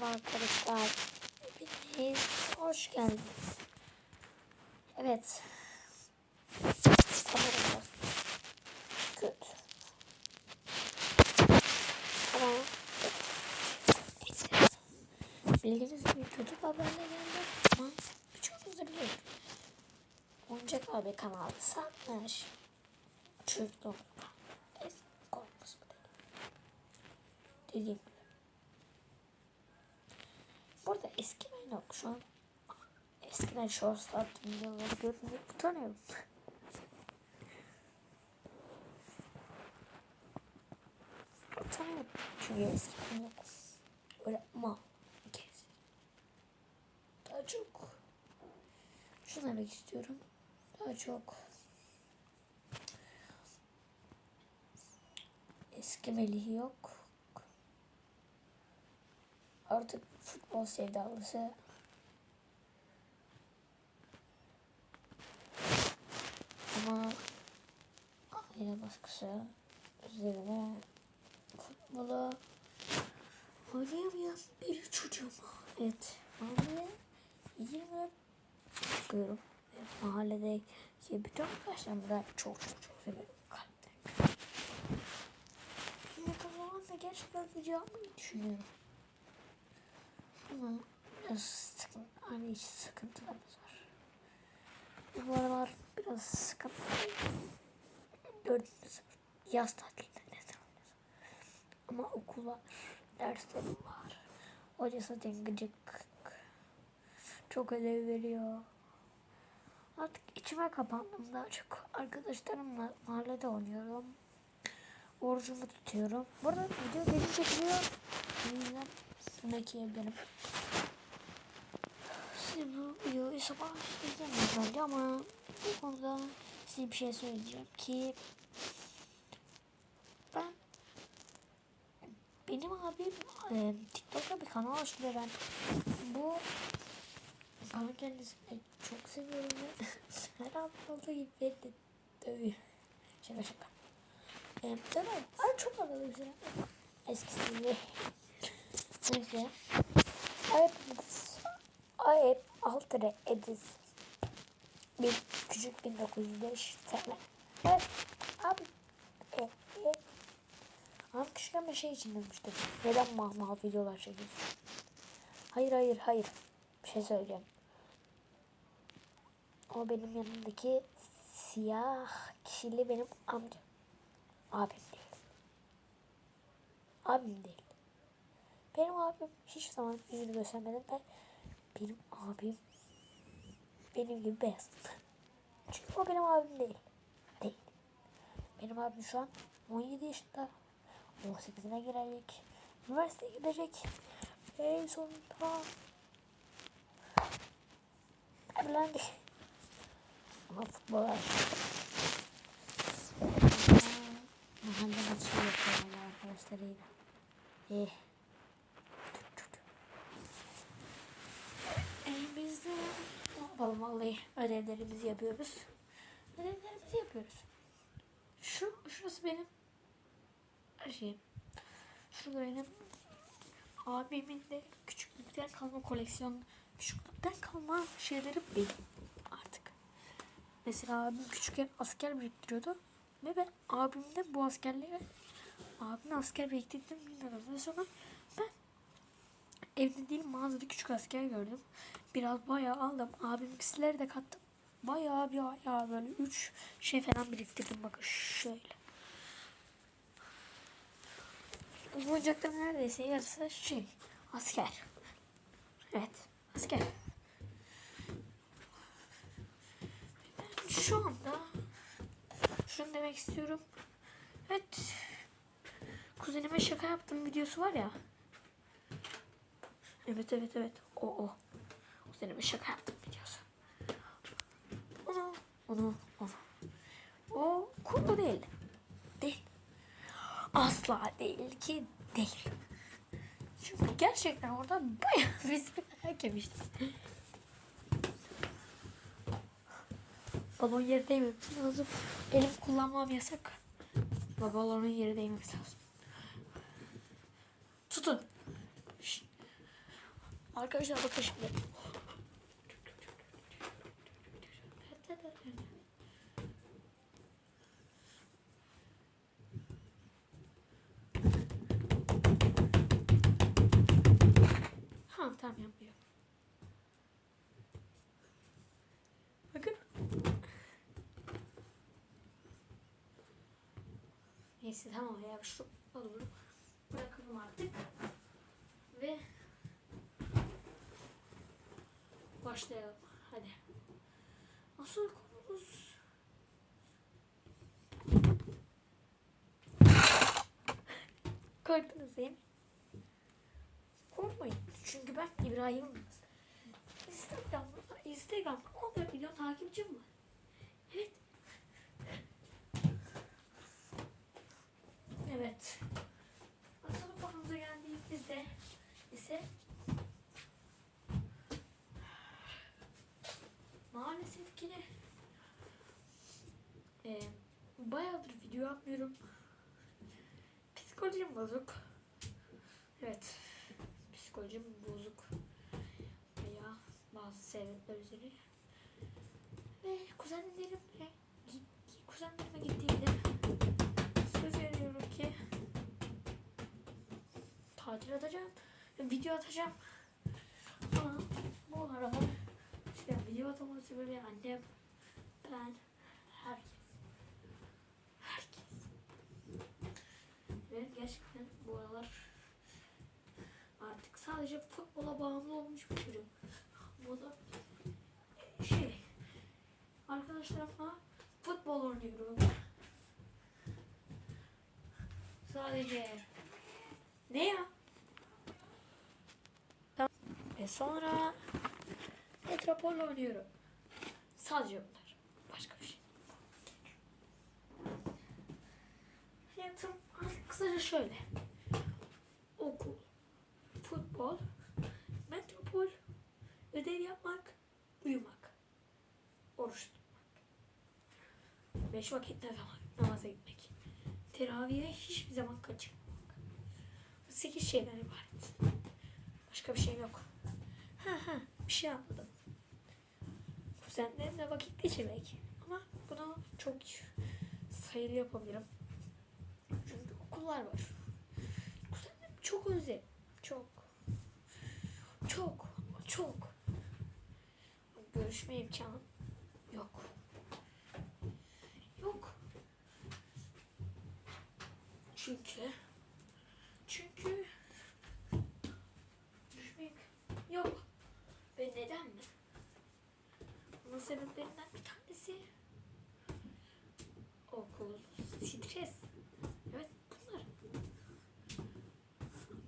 Merhaba arkadaşlar. Hepiniz hoş geldiniz. Evet. Kameramız kötü. Ama. Bildiğiniz gibi kötü haberle geldim ama birçoğunuz da biliyor. Oyuncak abi kanalı satmış. Çocuk Eski korkmuş bu dedi. Dediğim gibi. Burada eski ben yok şu an. Eskiden shorts attım videoları görünce utanıyorum. utanıyorum çünkü eskiden yok. Öyle mal kez. Daha çok şunu demek istiyorum. Daha çok eski yok. Artık futbol sevdalısı ama aile baskısı üzerine futbola oynayamayan bir çocuğum. Evet, mahalle 20 yapıyorum. Ve mahallede şey, bütün arkadaşlarımı da çok çok çok seviyorum. Kalpten. Yakın zamanda gerçekten yapacağımı düşünüyorum. Ama sıkıntı, hani hiç sıkıntılarımız var. Bu aralar biraz sıkıntı. Dördüncü yaz tatilinde ne zaman Ama okul var, derslerim var. Hoca zaten gıcık. Çok ödev veriyor. Artık içime kapandım daha çok. Arkadaşlarımla mahallede oynuyorum. Orucumu tutuyorum. Burada video geri çekiliyor. O yüzden Sonraki benim. Bu videoyu sabah izlemeyin bence ama bu konuda size bir şey söyleyeceğim ki ben benim abim e, TikTok'ta bir kanal açtı ve ben bu kanal kendisini çok seviyorum ve her abim olduğu gibi beni de dövüyor. Şaka şaka. E, dönem. Ay çok anladım seni. Eskisi gibi. Neyse. Ayıp Altıre Edis. Bir küçük 1905 TL. Evet. Abi. E, e. Abi küçükken bir şey için demiştim. Neden mahmah videolar çekiyorsun? Hayır hayır hayır. Bir şey söyleyeceğim. O benim yanımdaki siyah kişili benim amcam. Abim değil. Abim değil. Benim abim hiç zaman yüzünü göstermedi ve benim abim benim gibi beyaz. Çünkü o benim abim değil. Değil. Benim abim şu an 17 yaşında. 18'ine girecek. Üniversiteye gidecek. Ve sonunda evlendi. Ama futbola Mahalle maçı yapıyor arkadaşlarıyla. Eh. biz de ne yapalım vallahi ödevlerimizi yapıyoruz. Ödevlerimizi yapıyoruz. Şu, şurası benim şeyim. Şurada benim abimin de küçüklükten kalma koleksiyon, küçüklükten kalma şeyleri benim artık. Mesela abim küçükken asker biriktiriyordu. Ve ben abimde bu askerleri abim asker biriktirdim bilmiyorum. Ve sonra ben evde değil mağazada küçük asker gördüm. Biraz bayağı aldım. Abimkileri de kattım. Bayağı bir bayağı böyle üç şey falan biriktirdim. Bakın şöyle. Bu neredeyse yarısı şey asker. Evet asker. Ben şu anda şunu demek istiyorum. Evet. Kuzenime şaka yaptım videosu var ya. Evet evet evet. O o. Kuzenime şaka yaptım videosu. Onu onu onu. O kurgu değil. Değil. Asla değil ki değil. Çünkü gerçekten orada bayağı biz dayak yemiştik. Balon yere değmemesi lazım. Elim kullanmam yasak. Ama balonun yere değmemesi lazım. Tutun. Şşt. Arkadaşlar bakın şimdi. Ha tamam yapmıyor. Bakın. Neyse tamam ya şu olur. Bırakalım artık. Ve başlayalım. Hadi. Asıl konumuz Korktunuz değil mi? Korkmayın. Çünkü ben İbrahim Yılmaz. Instagram'da, Instagram'da 14 milyon takipçim var. Evet. Evet. Asıl konumuza geldiğimizde ise maalesef ki de e, bayağıdır video yapmıyorum. Psikolojim bozuk. Evet. Psikolojim bozuk. Veya bazı sebepler üzere. Ve kuzenlerimle kuzenlerime gittiğimde söz veriyorum ki tatil atacağım. Video atacağım. Ama bu arada işte video atamamın sebebi annem, ben, Ve gerçekten bu aralar artık sadece futbola bağımlı olmuş bir çocuğum. Bu da şey arkadaşlarımla futbol oynuyorum. Sadece ne ya? Tamam. Ve sonra Metropol oynuyorum. Sadece bunlar. Başka bir şey. Hayatım kısaca şöyle. Okul, futbol, metropol, ödev yapmak, uyumak, oruç tutmak. Beş vakit namaza gitmek. Teravihe hiçbir zaman kaçırmamak. Bu sekiz şeyden ibaret. Başka bir şeyim yok. Ha ha bir şey anladım. Kuzenlerimle vakit geçirmek. Ama bunu çok sayılı yapabilirim. Okullar var. Kuzenlerimi çok özledim. Çok. Çok. Çok. Görüşme imkanım yok. Yok. Çünkü çünkü görüşmek yok. Ve neden mi? Bunun sebeplerinden bir tanesi okul, stres. Evet bunlar.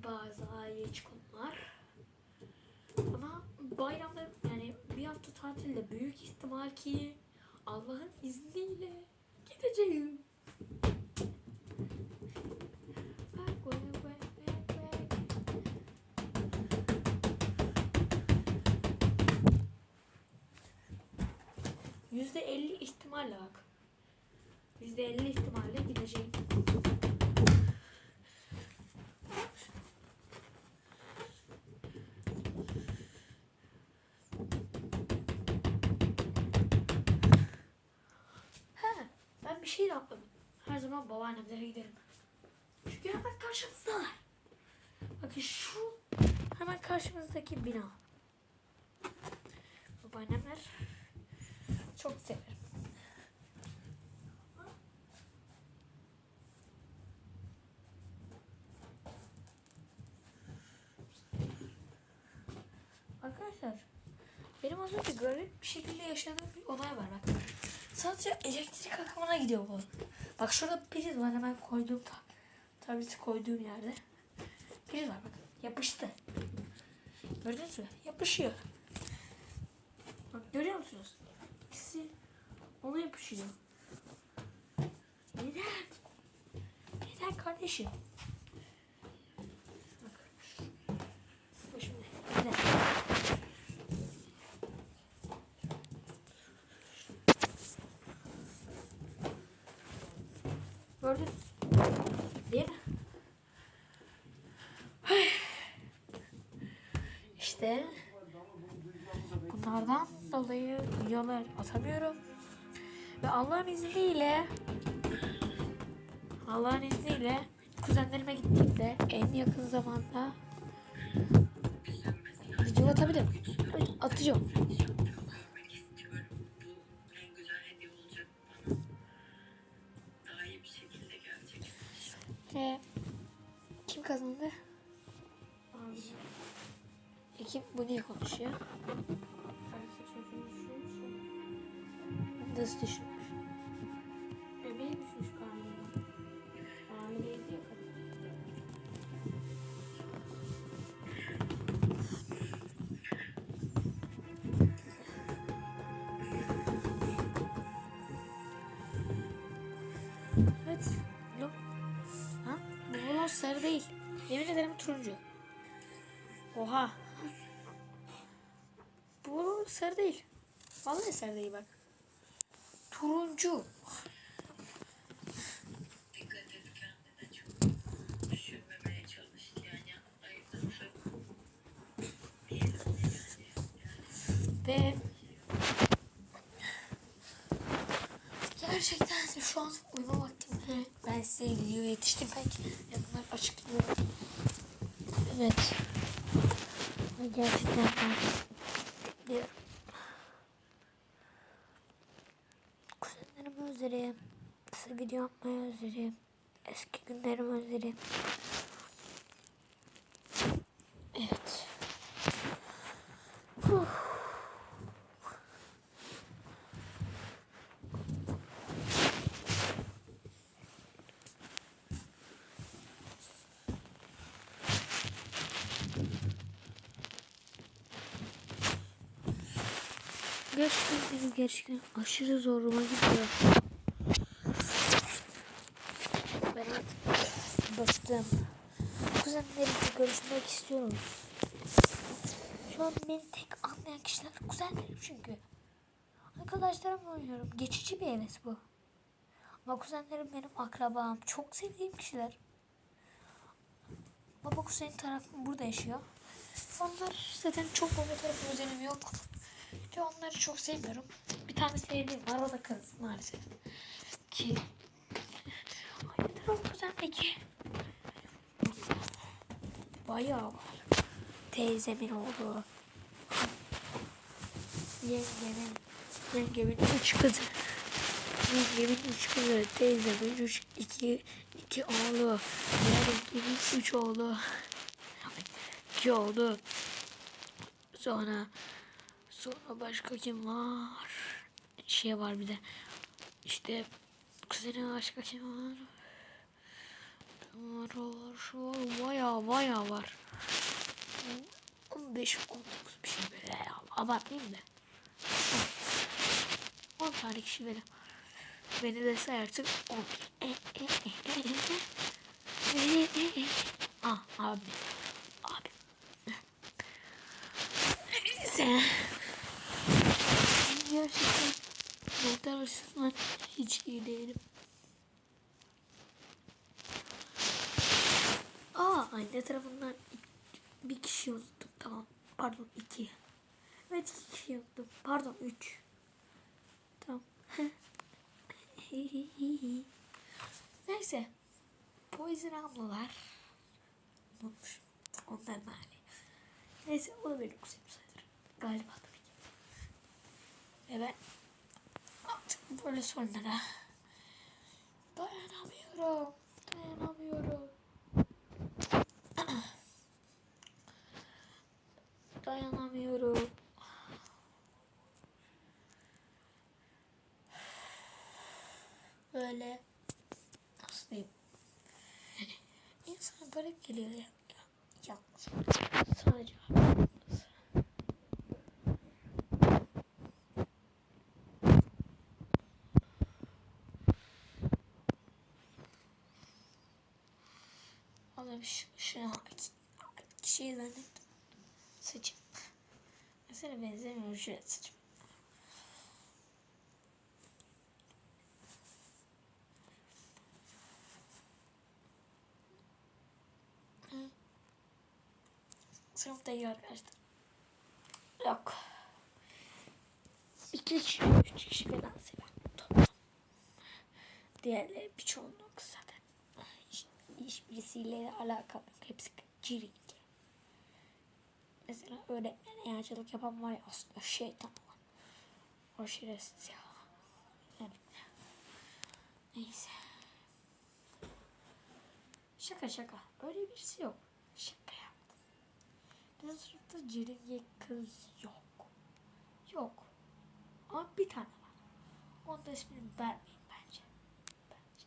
Bazı aile içi konular. Ama bayramda yani bir hafta tatilde büyük ihtimal ki Allah'ın izniyle gideceğim. Bak, bak, bak, bak, bak. Yüzde elli ihtimalle bak. Yüzde elli ihtimalle gideceğim. Ha, ben bir şey de atladım. Her zaman babaannemlere giderim. Çünkü hemen karşımızdalar. Bakın şu hemen karşımızdaki bina. Babaannemler çok severim. Arkadaşlar benim az önce garip bir şekilde yaşadığım bir olay var bak. Sadece elektrik akımına gidiyor bu. Bak şurada priz var hemen koyduğum ta tableti koyduğum yerde. Priz var bak yapıştı. Gördünüz mü? Yapışıyor. Bak görüyor musunuz? İkisi ona yapışıyor. Neden? Neden kardeşim? Bak. Şimdi. Neden? Gördünüz. Değil mi? İşte. Bunlardan dolayı videolar atamıyorum. Ve Allah'ın izniyle Allah'ın izniyle kuzenlerime gittiğimde en yakın zamanda video atabilirim. Evet, atacağım. Ve kim kazandı? E kim bu niye konuşuyor? Nasıl düşürmüş? Bebeği düşmüş sarı değil. Yemin ederim turuncu. Oha. Bu sarı değil. Vallahi sarı değil bak. Turuncu. Dikkat et kendine çok. Düşürmemeye çalış yani. Ayrıntı. Diyelim yani. Ve gerçekten şu an He, Ben size videoya yetiştim belki. Yakınlar açıklıyorum. Evet. Ve Gerçekten ben bekliyorum. Kuzenlerimi. Size video yapmayı özlerim. Eski günlerimi özlerim. Evet. Huh. Gerçekten benim gerçekten aşırı zoruma gidiyor. Ben artık. Kuzenlerimle görüşmek istiyorum. Şu an beni tek anlayan kişiler kuzenlerim çünkü. Arkadaşlarımla oynuyorum. Geçici bir heves bu. Ama kuzenlerim benim akrabam. Çok sevdiğim kişiler. Baba kuzenin tarafı burada yaşıyor. Onlar zaten çok baba tarafı özelim yok. Ve onları çok sevmiyorum. Bir tane sevdiğim var o da kız maalesef. Ki Hayırdır o kuzen peki? Bayağı var. Teyzemin oğlu. Yengemin, yengemin üç kızı. Yengemin üç kızı. Teyzemin üç, iki, iki oğlu. Yengemin üç oğlu. İki oğlu. Sonra Sonra başka kim var? Şey var bir de. İşte kuzenim başka kim var? Var var şu var. Baya baya var. 15 19 bir şey böyle ya. Abartmayayım da. 10 tane kişi böyle. Beni de sayarsak 10. Ah. Abi. Neyse. Gerçekten açısından hiç iyi değilim. Aa anne tarafından bir kişi unuttum. Tamam. Pardon iki. Evet iki kişi unuttum. Pardon üç. Tamam. Neyse. Poison ablalar. Unutmuşum. Onların hali. Neyse o da benim kuzenim sayılır. Galiba tabii ki. Ve ben artık böyle sorunlara dayanamıyorum. Dayanamıyorum. dayanamıyorum. Böyle nasıl diyeyim? İnsana garip geliyor ya. ya yalnız. Sadece Oğlum şu, şu şey zannettim. Saçım. Mesela benzemiyor şu saçım. Sınıfta iyi arkadaşlar. Yok. İki kişi, üç kişi falan. Toplam. Diğerleri bir çoğunluk zaten. Hiç, hiçbirisiyle alakam yok. Hepsi cirik. Mesela öğretmen yağcılık yapan var ya aslında şeytan olan. O şerefsiz ya. Yani, neyse. Şaka şaka. Öyle birisi yok. Şaka yaptım. Bizim sınıfta cirik kız yok. Yok. Ama bir tane var. Onun da ismini vermeyin bence. Bence.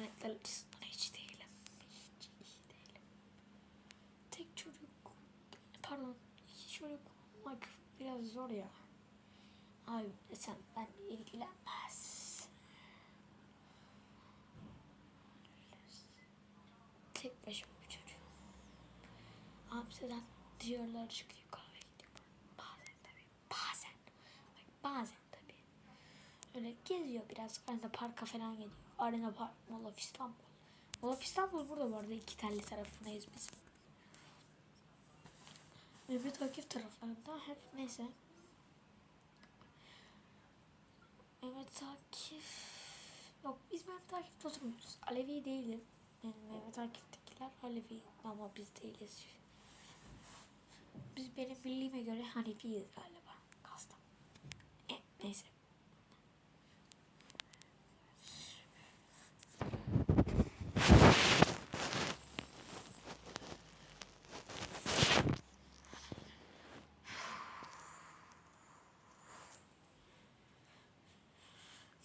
Mental açısından hiç değilim. Hiç iyi değilim. Tek çocuk, pardon iki çocuk olmak biraz zor ya. Abi desem ben ilgilenmez. Tek başıma bir çocuğum. Hamseden diyorlar çıkıyor kahve gidiyor. Bazen tabii. Bazen. Bazen tabii. Öyle geziyor biraz. Arada parka falan gidiyor. Arena Park, Mall of İstanbul. Mall of İstanbul burada bu arada. iki telli tarafındayız biz. Mehmet Akif taraflarında hep neyse. Mehmet Akif yok biz Mehmet Akif'te oturmuyoruz. Alevi değilim. Yani Mehmet Akif'tekiler Alevi ama biz değiliz. Biz benim bildiğime göre Hanefiyiz galiba. Kasta. E, neyse.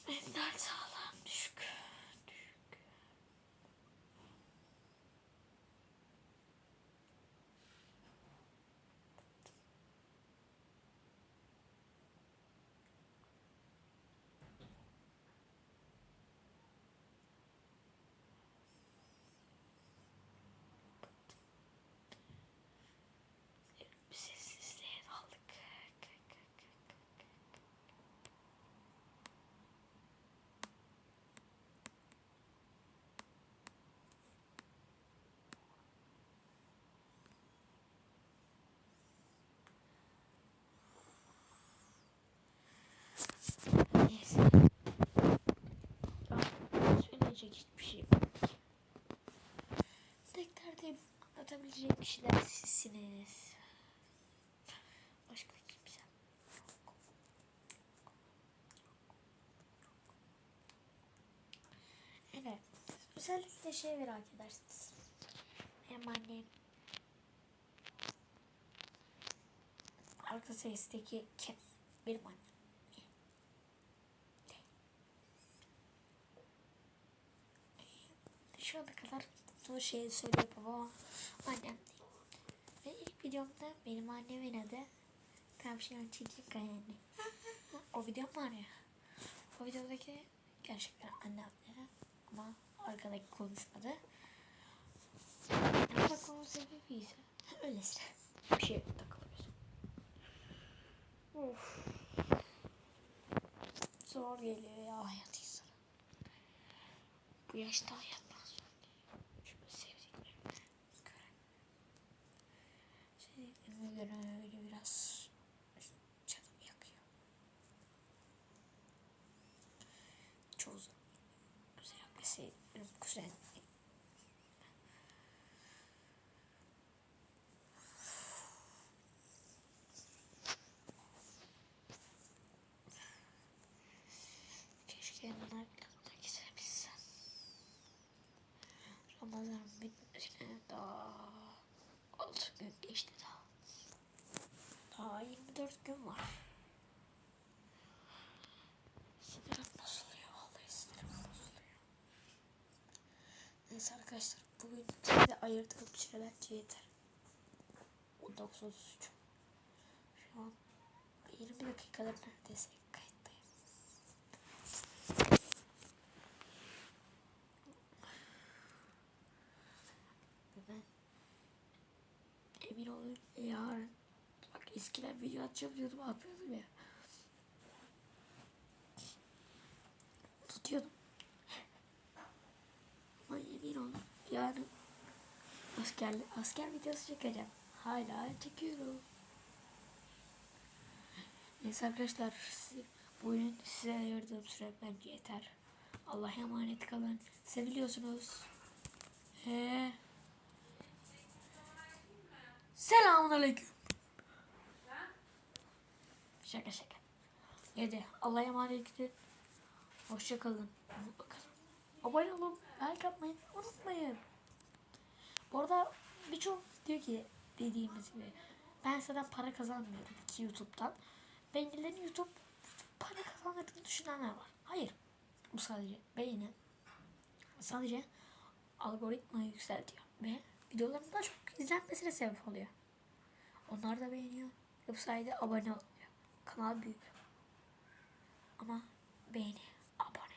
Mental sağlığım düşük. Düşük. Bir sessizliğe daldık. Neyse. Ya, söyleyecek hiçbir şey yok. Tek derdim anlatabilecek kişiler sizsiniz. Başka kimse. Evet. Özellikle şey merak edersiniz. Hem annem arka sesteki kim? Benim annem. Şu ana kadar bu şeyi söylüyorum ama annem değil. Ve ilk videomda benim annemin adı Tavşan Çiçek Kayani. o videom var ya. O videodaki gerçekten annem dedi ama arkadaki konuşmadı. Konu sebebi ise öylesine bir şey takılıyoruz. Of. Zor geliyor ya hayat insana. Bu yaşta hayattan zor geliyor. Çünkü sevdiklerimi göremiyorum. Sevdiklerimi görememeleri biraz canımı yakıyor. Çoğu zaman. Özellikle sevdiklerim kuzen. Keşke onlar planına gidebilsem. Ramazan bitmesine daha 6 gün geçti daha. Daha 24 gün var. Sinirim bozuluyor. Vallahi sinirim bozuluyor. Neyse arkadaşlar bugün size ayırdığım süre bence yeter. 19.33 Şu an 20 dakikadır neredeyse kayıttayım. Ve ben emin olun yarın bak eskiden video atacağım diyordum atmıyordum ya. Tutuyordum. Ama emin olun yarın asker, asker videosu çekeceğim. Hala çekiyorum. Neyse arkadaşlar si- bu oyun size ayırdığım süre bence yeter. Allah'a emanet kalın. Seviliyorsunuz. Ee, selamun aleyküm. Şaka şaka. Hadi Allah'a emanet gidin. Hoşça kalın. Mutlu kalın. Abone olun. Like atmayı unutmayın. Bu arada birçok diyor ki dediğimiz gibi ben zaten para kazanmıyorum ki YouTube'dan. Beğenilerin YouTube para kazandırdığını düşünenler var. Hayır. Bu sadece beğeni. Sadece algoritmayı yükseltiyor. Ve videoların daha çok izlenmesine sebep oluyor. Onlar da beğeniyor. Ve bu sayede abone oluyor. Kanal büyük. Ama beğeni, abone.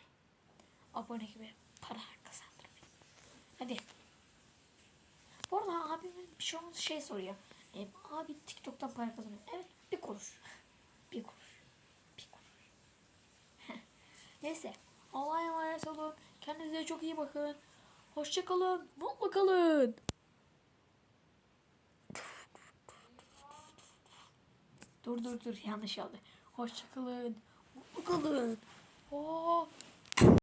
Abone gibi para kazandırmayın. Hadi. Bu arada abimin bir şey, şey soruyor. E, abi TikTok'tan para kazanıyor. Evet bir kuruş. Bir kuruş. Bir kuruş. Neyse. Allah'a emanet olun. Kendinize çok iyi bakın. Hoşça kalın. Mutlu kalın. Dur dur dur yanlış oldu. Hoşça kalın. Mutlu kalın. Oo,